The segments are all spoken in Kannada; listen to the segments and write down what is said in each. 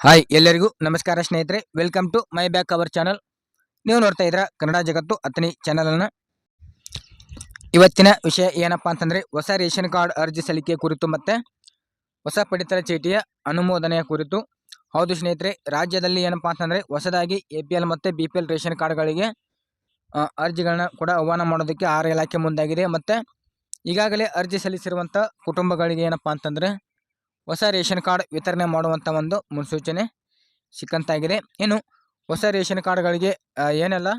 ಹಾಯ್ ಎಲ್ಲರಿಗೂ ನಮಸ್ಕಾರ ಸ್ನೇಹಿತರೆ. Welcome to my back hour channel ನೀವು ನೋಡ್ತಾ ಇದ್ರ ಕನ್ನಡ ಜಗತ್ತು ಅತನಿ ಚಾನಲನ್ನು ಇವತ್ತಿನ ವಿಷಯ ಏನಪ್ಪಾ ಅಂತಂದ್ರೆ, ಹೊಸ ರೇಷನ್ ಕಾರ್ಡ್ ಅರ್ಜಿ ಸಲ್ಲಿಕೆ ಕುರಿತು ಮತ್ತೆ ಹೊಸ ಪಡಿತರ ಚೀಟಿಯ ಅನುಮೋದನೆಯ ಕುರಿತು. ಹೌದು ಸ್ನೇಹಿತರೆ, ರಾಜ್ಯದಲ್ಲಿ ಏನಪ್ಪಾ ಅಂತಂದ್ರೆ, ಹೊಸದಾಗಿ ಎ ಪಿ ಎಲ್ ಮತ್ತು ಬಿ ಪಿ ಎಲ್ ರೇಷನ್ ಕಾರ್ಡ್ಗಳಿಗೆ ಅರ್ಜಿಗಳನ್ನ ಕೂಡ ಆಹ್ವಾನ ಮಾಡೋದಕ್ಕೆ ಆರು ಇಲಾಖೆ ಮುಂದಾಗಿದೆ. ಮತ್ತು ಈಗಾಗಲೇ ಅರ್ಜಿ ಸಲ್ಲಿಸಿರುವಂಥ ಕುಟುಂಬಗಳಿಗೆ ಏನಪ್ಪಾ ಅಂತಂದ್ರೆ ಹೊಸ ರೇಷನ್ ಕಾರ್ಡ್ ವಿತರಣೆ ಮಾಡುವಂಥ ಒಂದು ಮುನ್ಸೂಚನೆ ಸಿಕ್ಕಂತಾಗಿದೆ. ಇನ್ನು ಹೊಸ ರೇಷನ್ ಕಾರ್ಡ್ಗಳಿಗೆ ಏನೆಲ್ಲ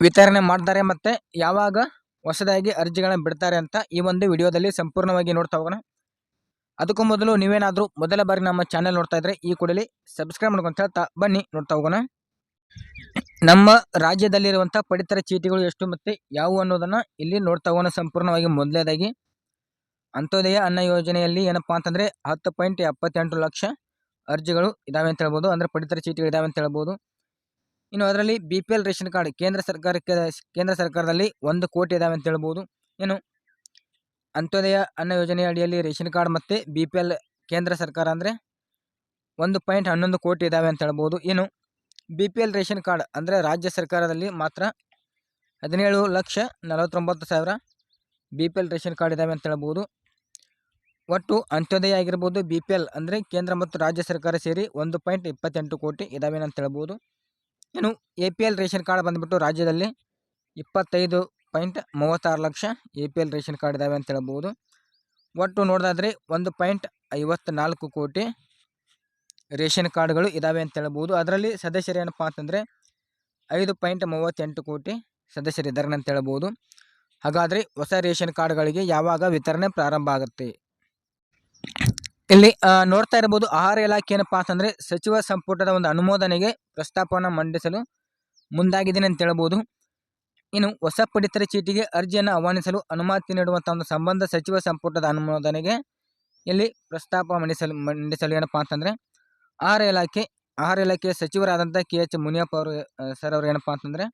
ವಿತರಣೆ ಮಾಡ್ತಾರೆ ಮತ್ತು ಯಾವಾಗ ಹೊಸದಾಗಿ ಅರ್ಜಿಗಳನ್ನ ಬಿಡ್ತಾರೆ ಅಂತ ಈ ಒಂದು ವಿಡಿಯೋದಲ್ಲಿ ಸಂಪೂರ್ಣವಾಗಿ ನೋಡ್ತಾ ಹೋಗೋಣ. ಅದಕ್ಕೂ ಮೊದಲು ನೀವೇನಾದರೂ ಮೊದಲ ಬಾರಿ ನಮ್ಮ ಚಾನೆಲ್ ನೋಡ್ತಾ ಇದ್ರೆ ಈ ಕೂಡಲೇ ಸಬ್ಸ್ಕ್ರೈಬ್ ಮಾಡ್ಕೊಂತ ಹೇಳ್ತಾ ಬನ್ನಿ, ನೋಡ್ತಾ ಹೋಗೋಣ. ನಮ್ಮ ರಾಜ್ಯದಲ್ಲಿರುವಂಥ ಪಡಿತರ ಚೀಟಿಗಳು ಎಷ್ಟು ಮತ್ತು ಯಾವುವು ಅನ್ನೋದನ್ನು ಇಲ್ಲಿ ನೋಡ್ತಾ ಹೋಗೋಣ ಸಂಪೂರ್ಣವಾಗಿ ಮೊದಲೇದಾಗಿ ಅಂತ್ಯೋದಯ ಅನ್ನ ಯೋಜನೆಯಲ್ಲಿ ಏನಪ್ಪಾ ಅಂತಂದರೆ ಹತ್ತು ಪಾಯಿಂಟ್ ಎಪ್ಪತ್ತೆಂಟು ಲಕ್ಷ ಅರ್ಜಿಗಳು ಇದಾವೆ ಅಂತ ಹೇಳ್ಬೋದು. ಅಂದ್ರೆ ಪಡಿತರ ಚೀಟಿಗಳು ಇದಾವೆ ಅಂತ ಹೇಳ್ಬೋದು. ಇನ್ನು ಅದರಲ್ಲಿ B P L ration card ಕೇಂದ್ರ ಸರ್ಕಾರಕ್ಕೆ, ಕೇಂದ್ರ ಸರ್ಕಾರದಲ್ಲಿ ಒಂದು ಕೋಟಿ ಇದಾವೆ ಅಂತ ಹೇಳ್ಬೋದು. ಏನು ಅಂತ್ಯೋದಯ ಅನ್ನ ಯೋಜನೆಯ ಅಡಿಯಲ್ಲಿ ರೇಷನ್ ಕಾರ್ಡ್ ಮತ್ತು ಬಿ ಪಿ ಎಲ್ ಕೇಂದ್ರ ಸರ್ಕಾರ ಅಂದರೆ ಒಂದು ಪಾಯಿಂಟ್ ಹನ್ನೊಂದು ಕೋಟಿ ಇದಾವೆ ಅಂತ ಹೇಳ್ಬೋದು. ಏನು B P L ration card ಅಂದರೆ ರಾಜ್ಯ ಸರ್ಕಾರದಲ್ಲಿ ಮಾತ್ರ ಹದಿನೇಳು ಲಕ್ಷ ನಲವತ್ತೊಂಬತ್ತು ಸಾವಿರ B P L ration card ಇದಾವೆ ಅಂತ ಹೇಳ್ಬೋದು. ಒಟ್ಟು ಅಂತ್ಯೋದಯ ಆಗಿರ್ಬೋದು ಬಿ ಪಿ ಎಲ್ ಅಂದರೆ ಕೇಂದ್ರ ಮತ್ತು ರಾಜ್ಯ ಸರ್ಕಾರ ಸೇರಿ ಒಂದು ಪಾಯಿಂಟ್ ಇಪ್ಪತ್ತೆಂಟು ಕೋಟಿ ಇದಾವೆ ಅಂತ ಹೇಳ್ಬೋದು. ಇನ್ನು A P L ration card ಬಂದುಬಿಟ್ಟು ರಾಜ್ಯದಲ್ಲಿ ಇಪ್ಪತ್ತೈದು ಪಾಯಿಂಟ್ ಮೂವತ್ತಾರು lakh A P L ration card ಇದಾವೆ ಅಂತ ಹೇಳ್ಬೋದು. ಒಟ್ಟು ನೋಡೋದಾದ್ರೆ ಒಂದು ಪಾಯಿಂಟ್ ಐವತ್ತ್ನಾಲ್ಕು ಕೋಟಿ ರೇಷನ್ ಕಾರ್ಡ್ಗಳು ಇದಾವೆ ಅಂತ ಹೇಳ್ಬೋದು. ಅದರಲ್ಲಿ ಸದಸ್ಯರು ಏನಪ್ಪ ಅಂತಂದರೆ ಐದು ಪಾಯಿಂಟ್ ಮೂವತ್ತೆಂಟು ಕೋಟಿ ಸದಸ್ಯರಿದ್ದಾರೆ ಅಂತ ಹೇಳ್ಬೋದು. ಹಾಗಾದರೆ ಹೊಸ ರೇಷನ್ ಕಾರ್ಡ್ಗಳಿಗೆ ಯಾವಾಗ ವಿತರಣೆ ಪ್ರಾರಂಭ ಆಗುತ್ತೆ? ಇಲ್ಲಿ ನೋಡ್ತಾ ಇರಬಹುದು ಆಹಾರ ಇಲಾಖೆ ಏನಪ್ಪಾ ಅಂತಂದ್ರೆ ಸಚಿವ ಸಂಪುಟದ ಒಂದು ಅನುಮೋದನೆಗೆ ಪ್ರಸ್ತಾಪವನ್ನು ಮಂಡಿಸಲು ಮುಂದಾಗಿದ್ದೇನೆ ಅಂತ ಹೇಳಬಹುದು ಇನ್ನು ಹೊಸ ಪಡಿತರ ಚೀಟಿಗೆ ಅರ್ಜಿಯನ್ನು ಆಹ್ವಾನಿಸಲು ಅನುಮತಿ ನೀಡುವಂತಹ ಒಂದು ಸಂಬಂಧ ಸಚಿವ ಸಂಪುಟದ ಅನುಮೋದನೆಗೆ ಇಲ್ಲಿ ಪ್ರಸ್ತಾಪ ಮಂಡಿಸಲು ಮಂಡಿಸಲು ಏನಪ್ಪಾ ಅಂತಂದ್ರೆ ಆಹಾರ ಇಲಾಖೆ, ಆಹಾರ ಇಲಾಖೆಯ ಸಚಿವರಾದಂತಹ ಕೆ ಎಚ್ ಮುನಿಯಪ್ಪ ಅವರು ಸರ್ ಅವರು ಏನಪ್ಪಾ ಅಂತಂದ್ರೆ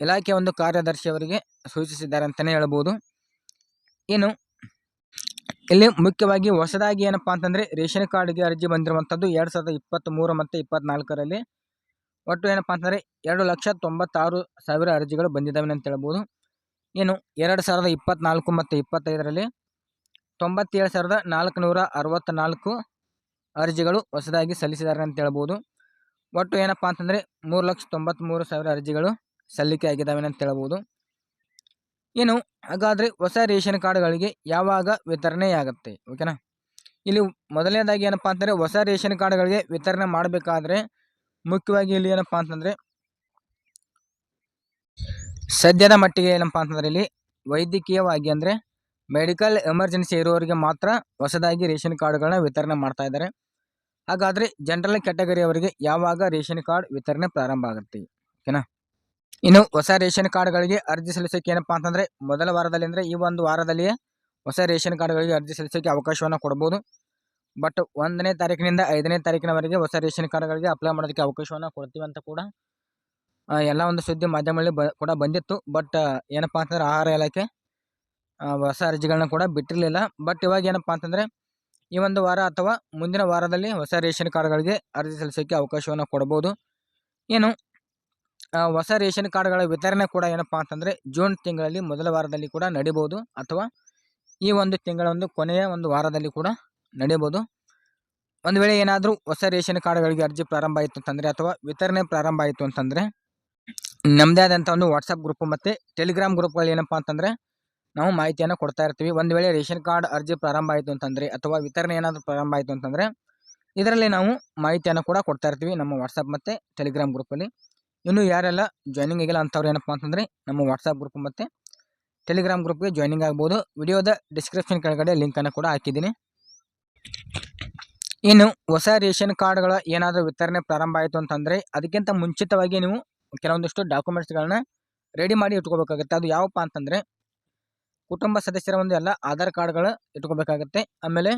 ಇಲಾಖೆಯ ಒಂದು ಕಾರ್ಯದರ್ಶಿ ಅವರಿಗೆ ಸೂಚಿಸಿದ್ದಾರೆ ಅಂತಲೇ ಹೇಳ್ಬೋದು. ಇನ್ನು ಇಲ್ಲಿ ಮುಖ್ಯವಾಗಿ ಹೊಸದಾಗಿ ಏನಪ್ಪಾ ಅಂತಂದ್ರೆ ರೇಷನ್ ಕಾರ್ಡ್ಗೆ ಅರ್ಜಿ ಬಂದಿರುವಂಥದ್ದು ಎರಡು ಸಾವಿರದ ಇಪ್ಪತ್ತ್ಮೂರು ಮತ್ತು ಇಪ್ಪತ್ನಾಲ್ಕರಲ್ಲಿ. ಒಟ್ಟು ಏನಪ್ಪಾ ಅಂತಂದರೆ ಎರಡು ಲಕ್ಷ ತೊಂಬತ್ತಾರು ಸಾವಿರ ಅರ್ಜಿಗಳು ಬಂದಿದ್ದಾವೆ ಅಂತ ಹೇಳ್ಬೋದು. ಏನು ಎರಡು ಸಾವಿರದ ಇಪ್ಪತ್ನಾಲ್ಕು ಮತ್ತು ಇಪ್ಪತ್ತೈದರಲ್ಲಿ ತೊಂಬತ್ತೇಳು ಸಾವಿರದ ನಾಲ್ಕುನೂರ ಅರವತ್ತ್ನಾಲ್ಕು ಅರ್ಜಿಗಳು ಹೊಸದಾಗಿ ಸಲ್ಲಿಸಿದ್ದಾರೆ ಅಂತ ಹೇಳ್ಬೋದು. ಒಟ್ಟು ಏನಪ್ಪ ಅಂತಂದರೆ ಮೂರು ಲಕ್ಷ ತೊಂಬತ್ತ್ಮೂರು ಸಾವಿರ ಅರ್ಜಿಗಳು ಸಲ್ಲಿಕೆ ಆಗಿದ್ದಾವೆ ಅಂತ ಹೇಳ್ಬೋದು. ಇನ್ನು ಹಾಗಾದರೆ ಹೊಸ ರೇಷನ್ ಕಾರ್ಡ್ಗಳಿಗೆ ಯಾವಾಗ ವಿತರಣೆಯಾಗುತ್ತೆ? ಓಕೆನಾ? ಇಲ್ಲಿ ಮೊದಲನೇದಾಗಿ ಏನಪ್ಪಾ ಅಂತಂದರೆ ಹೊಸ ರೇಷನ್ ಕಾರ್ಡ್ಗಳಿಗೆ ವಿತರಣೆ ಮಾಡಬೇಕಾದ್ರೆ ಮುಖ್ಯವಾಗಿ ಇಲ್ಲಿ ಏನಪ್ಪಾ ಅಂತಂದರೆ ಸದ್ಯದ ಮಟ್ಟಿಗೆ ಏನಪ್ಪಾ ಅಂತಂದರೆ ಇಲ್ಲಿ ವೈದ್ಯಕೀಯವಾಗಿ ಅಂದರೆ ಮೆಡಿಕಲ್ ಎಮರ್ಜೆನ್ಸಿ ಇರುವವರಿಗೆ ಮಾತ್ರ ಹೊಸದಾಗಿ ರೇಷನ್ ಕಾರ್ಡ್ಗಳನ್ನ ವಿತರಣೆ ಮಾಡ್ತಾ ಇದ್ದಾರೆ. ಹಾಗಾದರೆ ಜನರಲ್ ಕ್ಯಾಟಗರಿಯವರಿಗೆ ಯಾವಾಗ ರೇಷನ್ ಕಾರ್ಡ್ ವಿತರಣೆ ಪ್ರಾರಂಭ ಆಗುತ್ತೆ? ಓಕೆನಾ? ಇನ್ನು ಹೊಸ ರೇಷನ್ ಕಾರ್ಡ್ಗಳಿಗೆ ಅರ್ಜಿ ಸಲ್ಲಿಸೋಕೆ ಏನಪ್ಪ ಅಂತಂದರೆ, ಮೊದಲ ವಾರದಲ್ಲಿ ಅಂದರೆ ಈ ಒಂದು ವಾರದಲ್ಲಿಯೇ ಹೊಸ ರೇಷನ್ ಕಾರ್ಡ್ಗಳಿಗೆ ಅರ್ಜಿ ಸಲ್ಲಿಸೋಕೆ ಅವಕಾಶವನ್ನು ಕೊಡ್ಬೋದು. ಬಟ್ ಒಂದನೇ ತಾರೀಕಿನಿಂದ ಐದನೇ ತಾರೀಕಿನವರೆಗೆ ಹೊಸ ರೇಷನ್ ಕಾರ್ಡ್ಗಳಿಗೆ ಅಪ್ಲೈ ಮಾಡೋದಕ್ಕೆ ಅವಕಾಶವನ್ನು ಕೊಡ್ತೀವಿ ಅಂತ ಕೂಡ ಎಲ್ಲ ಒಂದು ಸುದ್ದಿ ಮಾಧ್ಯಮಗಳಲ್ಲಿ ಬ, ಕೂಡ ಬಂದಿತ್ತು. ಬಟ್ ಏನಪ್ಪ ಅಂತಂದ್ರೆ ಆಹಾರ ಇಲಾಖೆ ಹೊಸ ಅರ್ಜಿಗಳನ್ನ ಕೂಡ ಬಿಟ್ಟಿರಲಿಲ್ಲ. ಬಟ್ ಇವಾಗ ಏನಪ್ಪ ಅಂತಂದರೆ, ಈ ಒಂದು ವಾರ ಅಥವಾ ಮುಂದಿನ ವಾರದಲ್ಲಿ ಹೊಸ ರೇಷನ್ ಕಾರ್ಡ್ಗಳಿಗೆ ಅರ್ಜಿ ಸಲ್ಲಿಸೋಕ್ಕೆ ಅವಕಾಶವನ್ನು ಕೊಡ್ಬೋದು. ಏನು ಹೊಸ ರೇಷನ್ ಕಾರ್ಡ್ಗಳ ವಿತರಣೆ ಕೂಡ ಏನಪ್ಪ ಅಂತಂದರೆ ಜೂನ್ ತಿಂಗಳಲ್ಲಿ ಮೊದಲ ವಾರದಲ್ಲಿ ಕೂಡ ನಡಿಬೋದು ಅಥವಾ ಈ ಒಂದು ತಿಂಗಳ ಒಂದು ಕೊನೆಯ ಒಂದು ವಾರದಲ್ಲಿ ಕೂಡ ನಡೀಬೋದು. ಒಂದು ವೇಳೆ ಏನಾದರೂ ಹೊಸ ರೇಷನ್ ಕಾರ್ಡ್ಗಳಿಗೆ ಅರ್ಜಿ ಪ್ರಾರಂಭ ಆಯಿತು ಅಂತಂದರೆ ಅಥವಾ ವಿತರಣೆ ಪ್ರಾರಂಭ ಆಯಿತು ಅಂತಂದರೆ ನಮ್ಮದೇ ಆದಂಥ ಒಂದು ವಾಟ್ಸಪ್ ಗ್ರೂಪ್ ಮತ್ತು ಟೆಲಿಗ್ರಾಮ್ ಗ್ರೂಪ್ಗಳು ಏನಪ್ಪ ಅಂತಂದರೆ ನಾವು ಮಾಹಿತಿಯನ್ನು ಕೊಡ್ತಾ ಇರ್ತೀವಿ. ಒಂದು ವೇಳೆ ರೇಷನ್ ಕಾರ್ಡ್ ಅರ್ಜಿ ಪ್ರಾರಂಭ ಆಯಿತು ಅಂತಂದರೆ ಅಥವಾ ವಿತರಣೆ ಏನಾದರೂ ಪ್ರಾರಂಭ ಆಯಿತು ಅಂತಂದರೆ ಇದರಲ್ಲಿ ನಾವು ಮಾಹಿತಿಯನ್ನು ಕೂಡ ಕೊಡ್ತಾ ಇರ್ತೀವಿ ನಮ್ಮ ವಾಟ್ಸಪ್ ಮತ್ತು ಟೆಲಿಗ್ರಾಮ್ ಗ್ರೂಪಲ್ಲಿ ಇನ್ನು ಯಾರೆಲ್ಲ ಜಾಯ್ನಿಂಗ್ ಆಗಿಲ್ಲ ಅಂಥವ್ರು ಏನಪ್ಪ ಅಂತಂದರೆ ನಮ್ಮ ವಾಟ್ಸಪ್ ಗ್ರೂಪ್ ಮತ್ತು ಟೆಲಿಗ್ರಾಮ್ ಗ್ರೂಪ್ಗೆ ಜಾಯ್ನಿಂಗ್ ಆಗ್ಬೋದು. ವಿಡಿಯೋದ ಡಿಸ್ಕ್ರಿಪ್ಷನ್ ಕೆಳಗಡೆ ಲಿಂಕನ್ನು ಕೂಡ ಹಾಕಿದ್ದೀನಿ. ಇನ್ನು ಹೊಸ ರೇಷನ್ ಕಾರ್ಡ್ಗಳ ಏನಾದರೂ ವಿತರಣೆ ಪ್ರಾರಂಭ ಆಯಿತು ಅಂತಂದರೆ ಅದಕ್ಕಿಂತ ಮುಂಚಿತವಾಗಿ ನೀವು ಕೆಲವೊಂದಿಷ್ಟು ಡಾಕ್ಯುಮೆಂಟ್ಸ್ಗಳನ್ನ ರೆಡಿ ಮಾಡಿ ಇಟ್ಕೋಬೇಕಾಗುತ್ತೆ. ಅದು ಯಾವಪ್ಪ ಅಂತಂದರೆ ಕುಟುಂಬ ಸದಸ್ಯರ ಒಂದು ಎಲ್ಲ ಆಧಾರ್ ಕಾರ್ಡ್ಗಳು ಇಟ್ಕೋಬೇಕಾಗುತ್ತೆ. ಆಮೇಲೆ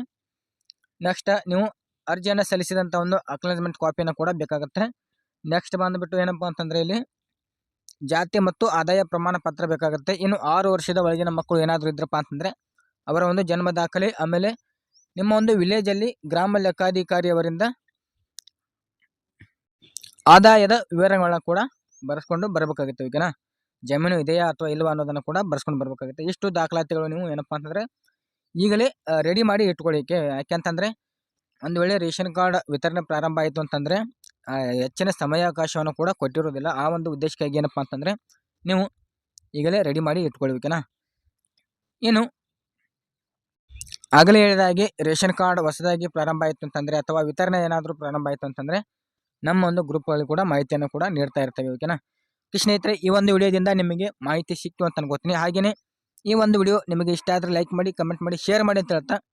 ನೆಕ್ಸ್ಟ್ ನೀವು ಅರ್ಜಿಯನ್ನು ಸಲ್ಲಿಸಿದಂಥ ಒಂದು ಅಕ್ನಾಲಜ್ಮೆಂಟ್ ಕಾಪಿಯನ್ನು ಕೂಡ ಬೇಕಾಗುತ್ತೆ. ನೆಕ್ಸ್ಟ್ ಬಂದುಬಿಟ್ಟು ಏನಪ್ಪ ಅಂತಂದರೆ ಇಲ್ಲಿ ಜಾತಿ ಮತ್ತು ಆದಾಯ ಪ್ರಮಾಣ ಪತ್ರ ಬೇಕಾಗುತ್ತೆ. ಇನ್ನು ಆರು ವರ್ಷದ ಒಳಗಿನ ಮಕ್ಕಳು ಏನಾದರೂ ಇದ್ರಪ್ಪ ಅಂತಂದರೆ ಅವರ ಒಂದು ಜನ್ಮ ದಾಖಲೆ, ಆಮೇಲೆ ನಿಮ್ಮ ಒಂದು ವಿಲೇಜಲ್ಲಿ ಗ್ರಾಮ ಲೆಕ್ಕಾಧಿಕಾರಿಯವರಿಂದ ಆದಾಯದ ವಿವರಗಳನ್ನ ಕೂಡ ಬರೆಸ್ಕೊಂಡು ಬರಬೇಕಾಗುತ್ತೆ. ಓಕೆನಾ? ಜಮೀನು ಇದೆಯಾ ಅಥವಾ ಇಲ್ವಾ ಅನ್ನೋದನ್ನು ಕೂಡ ಬರ್ಸ್ಕೊಂಡು ಬರಬೇಕಾಗುತ್ತೆ. ಇಷ್ಟು ದಾಖಲಾತಿಗಳು ನೀವು ಏನಪ್ಪ ಅಂತಂದರೆ ಈಗಲೇ ರೆಡಿ ಮಾಡಿ ಇಟ್ಕೊಳ್ಳಿಕ್ಕೆ. ಯಾಕೆಂತಂದರೆ ಒಂದು ವೇಳೆ ರೇಷನ್ ಕಾರ್ಡ್ ವಿತರಣೆ ಪ್ರಾರಂಭ ಆಯಿತು ಅಂತಂದರೆ ಹೆಚ್ಚಿನ ಸಮಯಾವಕಾಶವನ್ನು ಕೂಡ ಕೊಟ್ಟಿರೋದಿಲ್ಲ ಆ ಒಂದು ಉದ್ದೇಶಕ್ಕಾಗಿ ಏನಪ್ಪ ಅಂತಂದರೆ, ನೀವು ಈಗಲೇ ರೆಡಿ ಮಾಡಿ ಇಟ್ಕೊಳ್ಳಿ ಏನು ಆಗಲೇ ಹೇಳಿದ ಹಾಗೆ ರೇಷನ್ ಕಾರ್ಡ್ ಹೊಸದಾಗಿ ಪ್ರಾರಂಭ ಆಯಿತು ಅಂತಂದರೆ, ಅಥವಾ ವಿತರಣೆ ಏನಾದರೂ ಪ್ರಾರಂಭ ಆಯಿತು ಅಂತಂದರೆ, ನಮ್ಮ ಒಂದು ಗ್ರೂಪ್ಗಳಲ್ಲಿ ಕೂಡ ಮಾಹಿತಿಯನ್ನು ಕೂಡ ನೀಡ್ತಾ ಇರ್ತೇವೆ ಓಕೆನಾ ಓಕೆ ಸ್ನೇಹಿತರೆ, ಈ ಒಂದು ವಿಡಿಯೋದಿಂದ ನಿಮಗೆ ಮಾಹಿತಿ ಸಿಕ್ತು ಅಂತ ಅನ್ಕೋತೀನಿ. ಹಾಗೆಯೇ ಈ ಒಂದು ವಿಡಿಯೋ ನಿಮಗೆ ಇಷ್ಟ ಆದರೆ ಲೈಕ್ ಮಾಡಿ ಕಮೆಂಟ್ ಮಾಡಿ ಶೇರ್ ಮಾಡಿ ಅಂತ ಹೇಳ್ತಾ